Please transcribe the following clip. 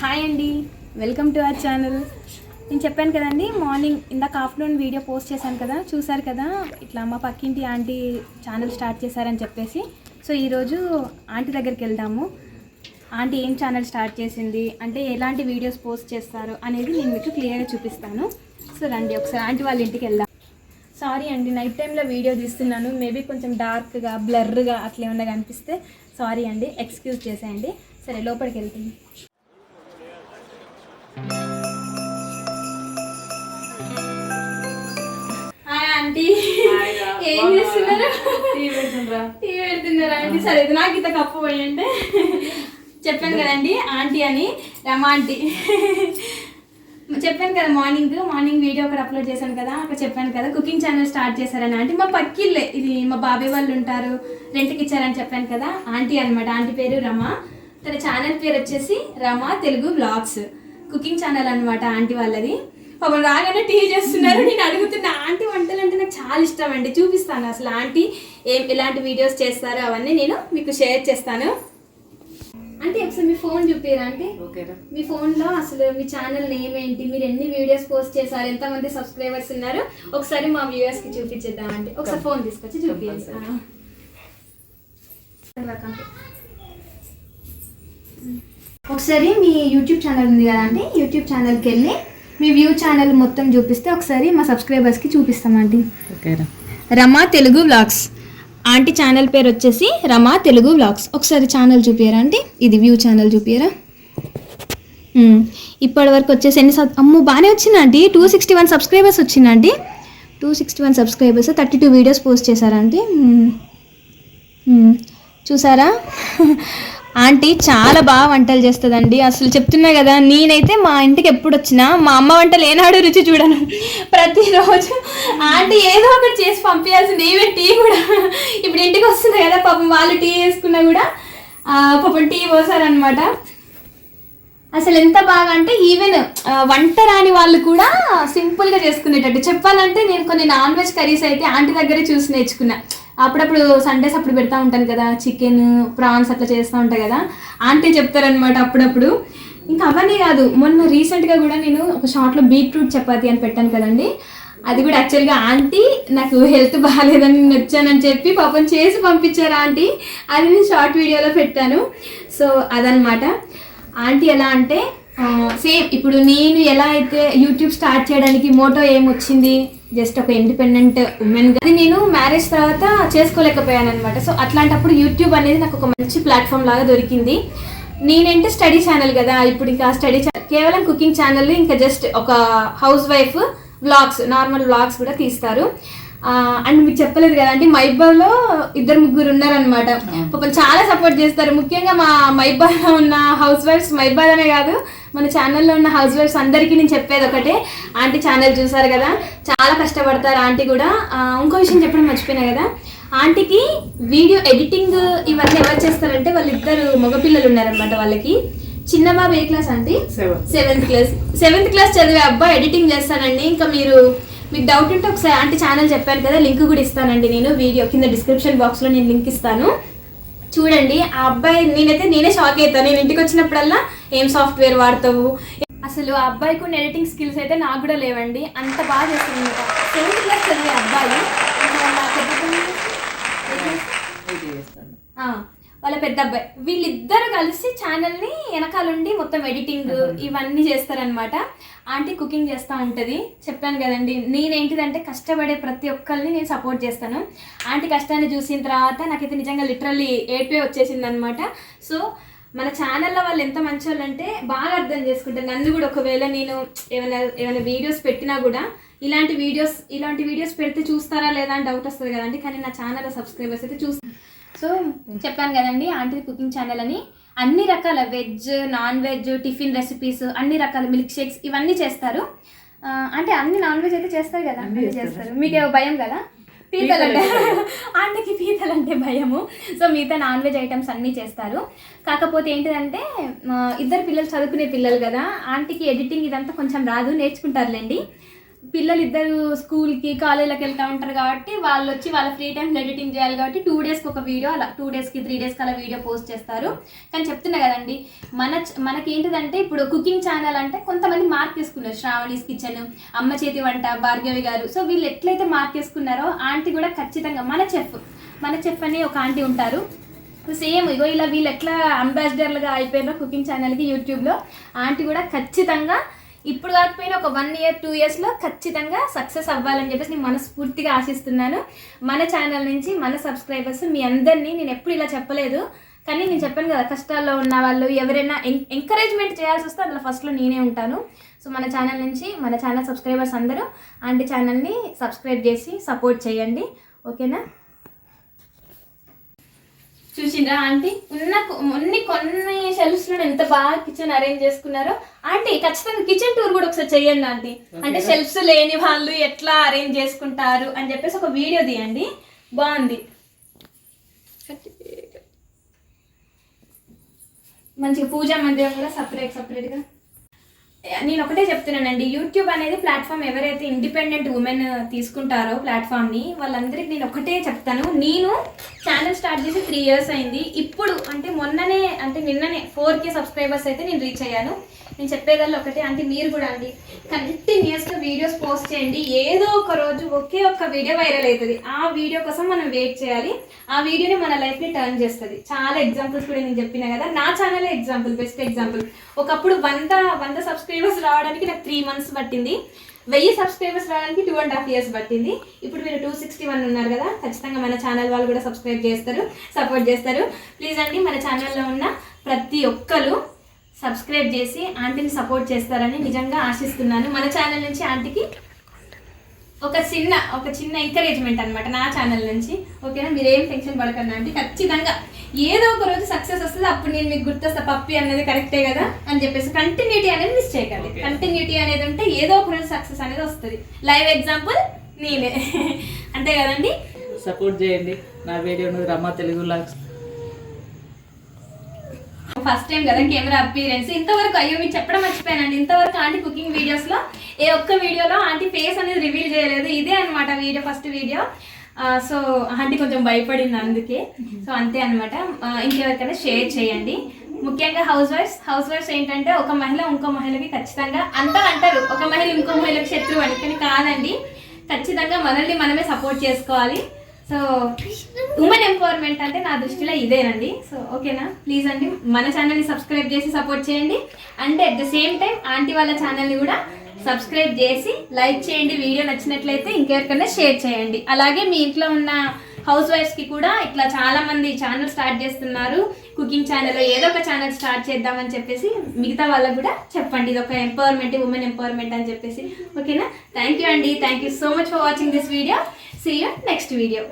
Hi అండి. Welcome to our channel నేను చెప్పాను కదండి మార్నింగ్ ఇందాక ఆఫ్టర్నూన్ వీడియో పోస్ట్ చేశాను కదా చూసారు కదా ఇట్లా మా పక్కింటి ఆంటీ ఛానల్ స్టార్ట్ చేశారని చెప్పేసి. సో ఈరోజు ఆంటీ దగ్గరికి వెళ్దాము. ఆంటీ ఏం ఛానల్ స్టార్ట్ చేసింది అంటే ఎలాంటి వీడియోస్ పోస్ట్ చేస్తారు అనేది నేను మీకు క్లియర్గా చూపిస్తాను. సో రండి ఒకసారి ఆంటీ వాళ్ళ ఇంటికి వెళ్దాం. సారీ అండి నైట్ టైంలో వీడియో తీస్తున్నాను. మేబీ కొంచెం డార్క్గా బ్లర్గా అట్లా ఏమన్నా కనిపిస్తే సారీ అండి ఎక్స్క్యూజ్ చేసేయండి. సరే లోపలికి వెళ్తుంది. ఆంటీ ఏం చేస్తున్నారు? టీ పెడుతున్నారా? ఆంటీ సరే ఇది నాకు ఇంత కప్పు పోయండి చెప్పాను కదండి ఆంటీ అని రమా ఆంటీ. చెప్పాను కదా మార్నింగ్ మార్నింగ్ వీడియో ఒకటి అప్లోడ్ చేశాను కదా అక్కడ చెప్పాను కదా కుకింగ్ ఛానల్ స్టార్ట్ చేశారని. ఆంటీ మా పక్కిల్లే ఇది మా బాబాయ్ వాళ్ళు ఉంటారు రెంట్కి ఇచ్చారని చెప్పాను కదా ఆంటీ అన్నమాట. ఆంటీ పేరు రమ తన ఛానల్ పేరు వచ్చేసి Rama Telugu blogs cooking channel అన్నమాట ఆంటీ వాళ్ళది. పాపం రాగానే టీ చేస్తున్నారు. నేను అడుగుతున్న ఆంటీ వంటలు అంటే నాకు చాలా ఇష్టం అండి. చూపిస్తాను అసలు ఆంటీ ఏం ఎలాంటి వీడియోస్ చేస్తారో అవన్నీ నేను మీకు షేర్ చేస్తాను. అంటే ఒకసారి మీ ఫోన్ చూపిరా అంటే మీ ఫోన్లో అసలు మీ ఛానల్ నేమ్ ఏంటి? మీరు ఎన్ని వీడియోస్ పోస్ట్ చేశారు? ఎంతమంది సబ్స్క్రైబర్స్ ఉన్నారు? ఒకసారి మా వ్యూవర్స్కి చూపించేద్దామంటే ఒకసారి ఫోన్ తీసుకొచ్చి Compulsory. ఒకసారి మీ యూట్యూబ్ ఛానల్ ఉంది కదా అండి యూట్యూబ్ ఛానల్కి వెళ్ళి మీ వ్యూ ఛానల్ మొత్తం చూపిస్తే ఒకసారి మా సబ్స్క్రైబర్స్కి చూపిస్తామండి. ఓకేరా Rama Telugu vlogs aunty channel పేరు వచ్చేసి రమా తెలుగు వ్లాగ్స్ ఒకసారి ఛానల్ చూపియరా ఆంటీ ఇది వ్యూ ఛానల్ చూపియరా. ఇప్పటి వరకు వచ్చేసి ఎన్ని సబ్ అమ్మో బాగానే వచ్చింది aunty. Two sixty one subscribers వచ్చిందండి two sixty one subscribers thirty two videos post. మ్మ్. చూసారా? ఆంటీ చాలా బాగా వంటలు చేస్తుందండి. అసలు చెప్తున్నా కదా నేనైతే మా ఇంటికి ఎప్పుడు వచ్చినా మా అమ్మ వంటలు ఏనాడు రుచి చూడను. ప్రతిరోజు ఆంటీ ఏదో ఒకటి చేసి పంపించాల్సింది ఈవెన్ టీ కూడా. ఇప్పుడు ఇంటికి వస్తుంది కదా పాపం వాళ్ళు టీ వేసుకున్నా కూడా పాపం టీ పోసారనమాట అసలు ఎంత బాగా అంటే ఈవెన్ వంట రాని వాళ్ళు కూడా సింపుల్గా చేసుకునేటట్టు. చెప్పాలంటే నేను కొన్ని నాన్ వెజ్ కర్రీస్ అయితే ఆంటీ దగ్గరే చూసి నేర్చుకున్నా. అప్పుడప్పుడు సండేస్ అప్పుడు పెడతా ఉంటాను కదా చికెన్ ప్రాన్స్ అట్లా చేస్తూ ఉంటాయి కదా. ఆంటీ చెప్తారనమాట అప్పుడప్పుడు. ఇంకా అవన్నీ కాదు మొన్న రీసెంట్గా కూడా నేను ఒక షార్ట్లో బీట్రూట్ చపాతి అని పెట్టాను కదండి. అది కూడా యాక్చువల్గా ఆంటీ నాకు హెల్త్ బాగాలేదని నేను వచ్చానని చెప్పి పాపం చేసి పంపించారు ఆంటీ అది నేను షార్ట్ వీడియోలో పెట్టాను. సో అదనమాట ఆంటీ ఎలా అంటే సేమ్ ఇప్పుడు నేను ఎలా అయితే యూట్యూబ్ స్టార్ట్ చేయడానికి మోటో ఏమొచ్చింది జస్ట్ ఒక ఇండిపెండెంట్ ఉమెన్ అది నేను మ్యారేజ్ తర్వాత చేసుకోలేకపోయాను అనమాట సో అట్లాంటప్పుడు యూట్యూబ్ అనేది నాకు ఒక మంచి ప్లాట్ఫామ్ లాగా దొరికింది. నేనంటే స్టడీ ఛానల్ కదా. ఇప్పుడు ఇంకా స్టడీ ఛానల్ కేవలం కుకింగ్ ఛానల్ ఇంకా జస్ట్ ఒక housewife vlogs normal vlogs కూడా తీస్తారు. అండ్ మీకు చెప్పలేదు కదా అంటే మైబాలో ఇద్దరు ముగ్గురు ఉన్నారనమాట పాపం చాలా సపోర్ట్ చేస్తారు. ముఖ్యంగా మా మైబాలో ఉన్న హౌస్ వైఫ్స్ మైబాల్ అనే కాదు మన ఛానల్లో ఉన్న హౌస్ వైఫ్స్ అందరికీ నేను చెప్పేది ఒకటే. ఆంటీ ఛానల్ చూసారు కదా చాలా కష్టపడతారు ఆంటీ కూడా. ఇంకో విషయం చెప్పడం మర్చిపోయినా కదా ఆంటీకి వీడియో ఎడిటింగ్ ఇవన్నీ ఎవరు చేస్తారంటే వాళ్ళిద్దరు మగపిల్లలు ఉన్నారనమాట వాళ్ళకి. చిన్న బాబు ఏ class aunty seven seventh class seventh class చదివే అబ్బాయి ఎడిటింగ్ చేస్తానండి ఇంకా మీరు మీకు డౌట్ ఉంటే ఒకసారి ఆంటీ ఛానల్ చెప్పాను కదా లింక్ కూడా ఇస్తానండి నేను వీడియో కింద డిస్క్రిప్షన్ బాక్స్లో నేను లింక్ ఇస్తాను. చూడండి ఆ అబ్బాయి నేనైతే నేనే షాక్ అవుతాను నేను ఇంటికి వచ్చినప్పుడల్లా ఏం సాఫ్ట్వేర్ వాడతావు? అసలు ఆ అబ్బాయికి ఉన్న ఎడిటింగ్ స్కిల్స్ అయితే నాకు కూడా లేవండి. అంత బాగా చేస్తుంది సెవెంత్ క్లాస్ చదివే అబ్బాయి. ఇంకా వాళ్ళ పెద్ద అబ్బాయి. వీళ్ళిద్దరు కలిసి ఛానల్ని వెనకాలండి మొత్తం ఎడిటింగ్ ఇవన్నీ చేస్తారనమాట ఆంటీ కుకింగ్ చేస్తూ ఉంటుంది. చెప్పాను కదండి నేనేంటిదంటే కష్టపడే ప్రతి ఒక్కరిని నేను సపోర్ట్ చేస్తాను. ఆంటీ కష్టాన్ని చూసిన తర్వాత నాకైతే నిజంగా లిటరల్లీ ఏడ్పే వచ్చేసింది అనమాట సో మన ఛానల్లో వాళ్ళు ఎంత మంచి వాళ్ళు అంటే బాగా అర్థం చేసుకుంటారు. నన్ను కూడా ఒకవేళ నేను ఏమైనా ఏమైనా వీడియోస్ పెట్టినా కూడా ఇలాంటి వీడియోస్ ఇలాంటి వీడియోస్ పెడితే చూస్తారా లేదా అని డౌట్ వస్తుంది కదండి. కానీ నా ఛానల్ సబ్స్క్రైబర్స్ అయితే చూస్తారు సో చెప్పాను కదండి ఆంటీ కుకింగ్ ఛానల్ అని. అన్ని రకాల veg non veg tiffin recipes అన్ని రకాల మిల్క్ షేక్స్ ఇవన్నీ చేస్తారు. అంటే అన్ని నాన్ వెజ్ అయితే చేస్తారు కదా అన్ని చేస్తారు. మీకేమో భయం కదా? పీతలు అంటే ఆంటీకి పీతలు అంటే భయము. సో మిగతా నాన్ వెజ్ ఐటమ్స్ అన్నీ చేస్తారు. కాకపోతే ఏంటిదంటే ఇద్దరు పిల్లలు చదువుకునే పిల్లలు కదా ఆంటీకి ఎడిటింగ్ ఇదంతా కొంచెం రాదు నేర్చుకుంటారులేండి. పిల్లలు ఇద్దరు స్కూల్కి కాలేజీలకు వెళ్తూ ఉంటారు కాబట్టి వాళ్ళు వచ్చి వాళ్ళ ఫ్రీ టైం ఎడిటింగ్ చేయాలి కాబట్టి టూ డేస్కి ఒక వీడియో అలా టూ డేస్కి త్రీ డేస్కి అలా వీడియో పోస్ట్ చేస్తారు. కానీ చెప్తున్నా కదండి మన మనకి ఏంటిదంటే ఇప్పుడు కుకింగ్ ఛానల్ అంటే కొంతమంది మార్క్ చేసుకున్నారు శ్రావణీస్ కిచెన్ అమ్మ చేతి వంట భార్గవి గారు. సో వీళ్ళు ఎట్లయితే మార్క్ చేసుకున్నారో ఆంటీ కూడా ఖచ్చితంగా మన చెఫ్ మన చెఫ్ అని ఒక ఆంటీ ఉంటారు. సేమ్ ఇగో ఇలా వీళ్ళు ఎట్లా అంబాసిడర్లుగా అయిపోయారో కుకింగ్ ఛానల్కి యూట్యూబ్లో ఆంటీ కూడా ఖచ్చితంగా ఇప్పుడు కాకపోయినా ఒక వన్ ఇయర్ టూ ఇయర్స్లో ఖచ్చితంగా సక్సెస్ అవ్వాలని చెప్పేసి నేను మనస్ఫూర్తిగా ఆశిస్తున్నాను. మన ఛానల్ నుంచి మన సబ్స్క్రైబర్స్ మీ అందరినీ నేను ఎప్పుడు ఇలా చెప్పలేదు. కానీ నేను చెప్పాను కదా కష్టాల్లో ఉన్న వాళ్ళు ఎవరైనా ఎంకరేజ్మెంట్ చేయాల్సి వస్తే అందులో ఫస్ట్లో నేనే ఉంటాను. సో మన ఛానల్ నుంచి మన ఛానల్ సబ్స్క్రైబర్స్ అందరూ ఆంటీ ఛానల్ని సబ్స్క్రైబ్ చేసి సపోర్ట్ చేయండి. ఓకేనా చూసిండ్రా ఆంటీ? ఉన్న కొన్ని కొన్ని షెల్ఫ్స్లో ఎంత బాగా కిచెన్ అరేంజ్ చేసుకున్నారో. ఆంటీ ఖచ్చితంగా కిచెన్ టూర్ కూడా ఒకసారి చెయ్యండి ఆంటీ. అంటే షెల్ఫ్స్ లేని వాళ్ళు ఎట్లా అరేంజ్ చేసుకుంటారు అని చెప్పేసి ఒక వీడియో తీయండి. బాగుంది. మంచిగా పూజా మందిరం కూడా సపరేట్ సపరేట్గా నేను ఒకటే చెప్తున్నానండి యూట్యూబ్ అనేది ప్లాట్ఫామ్ ఎవరైతే ఇండిపెండెంట్ ఉమెన్ తీసుకుంటారో ప్లాట్ఫామ్ని వాళ్ళందరికీ నేను ఒకటే చెప్తాను. నేను ఛానల్ స్టార్ట్ చేసి త్రీ ఇయర్స్ అయింది. ఇప్పుడు అంటే మొన్ననే అంటే నిన్ననే ఫోర్ కే సబ్స్క్రైబర్స్ అయితే నేను రీచ్ అయ్యాను. నేను చెప్పేదల్లా ఒకటే అంటే మీరు కూడా అండి. కంటిన్యూస్గా వీడియోస్ పోస్ట్ చేయండి. ఏదో ఒక రోజు ఒకే ఒక్క వీడియో వైరల్ అవుతుంది. ఆ వీడియో కోసం మనం వెయిట్ చేయాలి. ఆ వీడియోని మన లైఫ్ని టర్న్ చేస్తుంది. చాలా ఎగ్జాంపుల్స్ కూడా నేను చెప్పిన కదా. నా ఛానలే ఎగ్జాంపుల్ బెస్ట్ ఎగ్జాంపుల్ ఒకప్పుడు వంద వంద సబ్స్క్రైబర్స్ రావడానికి నాకు త్రీ మంత్స్ పట్టింది. వెయ్యి సబ్స్క్రైబర్స్ రావడానికి టూ అండ్ హాఫ్ ఇయర్స్ పట్టింది. ఇప్పుడు మీరు టూ సిక్స్టీ వన్ ఉన్నారు కదా ఖచ్చితంగా మన ఛానల్ వాళ్ళు కూడా సబ్స్క్రైబ్ చేస్తారు సపోర్ట్ చేస్తారు. ప్లీజ్ అండి మన ఛానల్లో ఉన్న ప్రతి ఒక్కరు సబ్స్క్రైబ్ చేసి ఆంటీని సపోర్ట్ చేస్తారని నిజంగా ఆశిస్తున్నాను. మన ఛానల్ నుంచి ఆంటీకి ఒక చిన్న ఒక చిన్న ఎంకరేజ్మెంట్ అన్నమాట నా ఛానల్ నుంచి. ఓకేనా? మీరేం టెన్షన్ పడకండి అంటే ఖచ్చితంగా ఏదో ఒక రోజు సక్సెస్ వస్తుంది. అప్పుడు నేను మీకు గుర్తొస్తా. పప్పి అనేది కరెక్టే కదా అని చెప్పేసి కంటిన్యూటీ అనేది మిస్ చేయకండి. కంటిన్యూటీ అనేది ఉంటే ఏదో ఒక రోజు సక్సెస్ అనేది వస్తుంది. లైవ్ ఎగ్జాంపుల్ నేనే. అంతే కదండి? సపోర్ట్ చేయండి. నా వీడియోను Rama Telugu logs first time కదా కెమెరా అపీరెన్స్ ఇంతవరకు అయ్యో మీకు చెప్పడం మర్చిపోయానండి. ఇంతవరకు ఆంటీ కుకింగ్ వీడియోస్లో ఏ ఒక్క వీడియోలో ఆంటీ ఫేస్ అనేది రివీల్ చేయలేదు. ఇదే అనమాట video first video so aunty కొంచెం భయపడింది అందుకే. సో అంతే అనమాట ఇంకెవరికైనా షేర్ చేయండి. ముఖ్యంగా హౌస్ వైఫ్స్ హౌస్ వైఫ్స్ ఏంటంటే ఒక మహిళ ఇంకో మహిళకి ఖచ్చితంగా అంతా అంటారు. ఒక మహిళ ఇంకో మహిళకి శత్రువు అని. కానీ కాదండి. ఖచ్చితంగా మనల్ని మనమే సపోర్ట్ చేసుకోవాలి. సో ఉమెన్ ఎంపవర్మెంట్ అంటే నా దృష్టిలో ఇదేనండి. సో ఓకేనా ప్లీజ్ అండి మన ఛానల్ని సబ్స్క్రైబ్ చేసి సపోర్ట్ చేయండి. అంటే at the same time aunty వాళ్ళ ఛానల్ని కూడా సబ్స్క్రైబ్ చేసి లైక్ చేయండి. వీడియో నచ్చినట్లయితే ఇంకెవరికైనా షేర్ చేయండి. అలాగే మీ ఇంట్లో ఉన్న హౌస్ వైఫ్స్కి కూడా ఇట్లా చాలామంది ఛానల్ స్టార్ట్ చేస్తున్నారు. కుకింగ్ ఛానల్ ఏదో ఒక ఛానల్ స్టార్ట్ చేద్దామని చెప్పేసి మిగతా వాళ్ళకు కూడా చెప్పండి. ఇది ఒక ఎంపవర్మెంట్ ఉమెన్ ఎంపవర్మెంట్ అని చెప్పేసి. ఓకేనా థ్యాంక్ యూ అండి. Thank you so much for watching this video see you next video